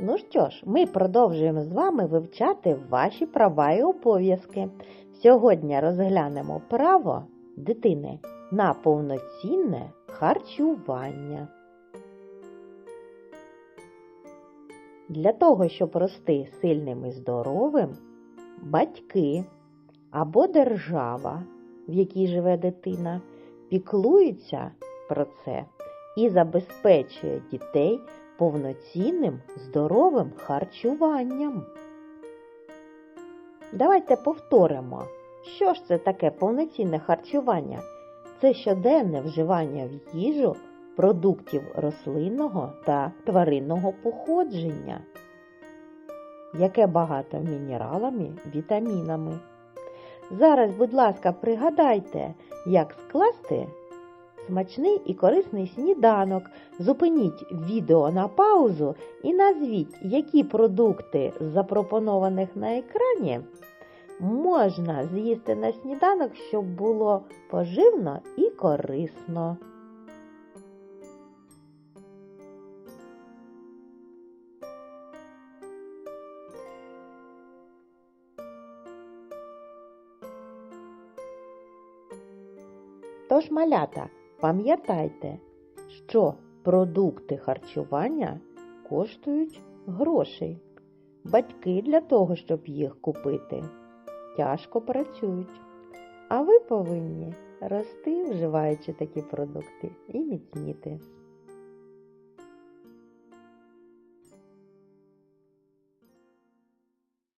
Ну що ж, ми продовжуємо з вами вивчати ваші права і обов'язки. Сьогодні розглянемо право дитини на повноцінне харчування. Для того, щоб рости сильним і здоровим, батьки або держава, в якій живе дитина, піклуються про це і забезпечує дітей повноцінним здоровим харчуванням. Давайте повторимо, що ж це таке повноцінне харчування? Це щоденне вживання в їжу продуктів рослинного та тваринного походження, яке багато мінералами, вітамінами. Зараз, будь ласка, пригадайте, як скласти смачний і корисний сніданок. Зупиніть відео на паузу і назвіть, які продукти з запропонованих на екрані можна з'їсти на сніданок, щоб було поживно і корисно. Тож, малята, пам'ятайте, що продукти харчування коштують грошей. Батьки для того, щоб їх купити, тяжко працюють. А ви повинні рости, вживаючи такі продукти, і міцніти.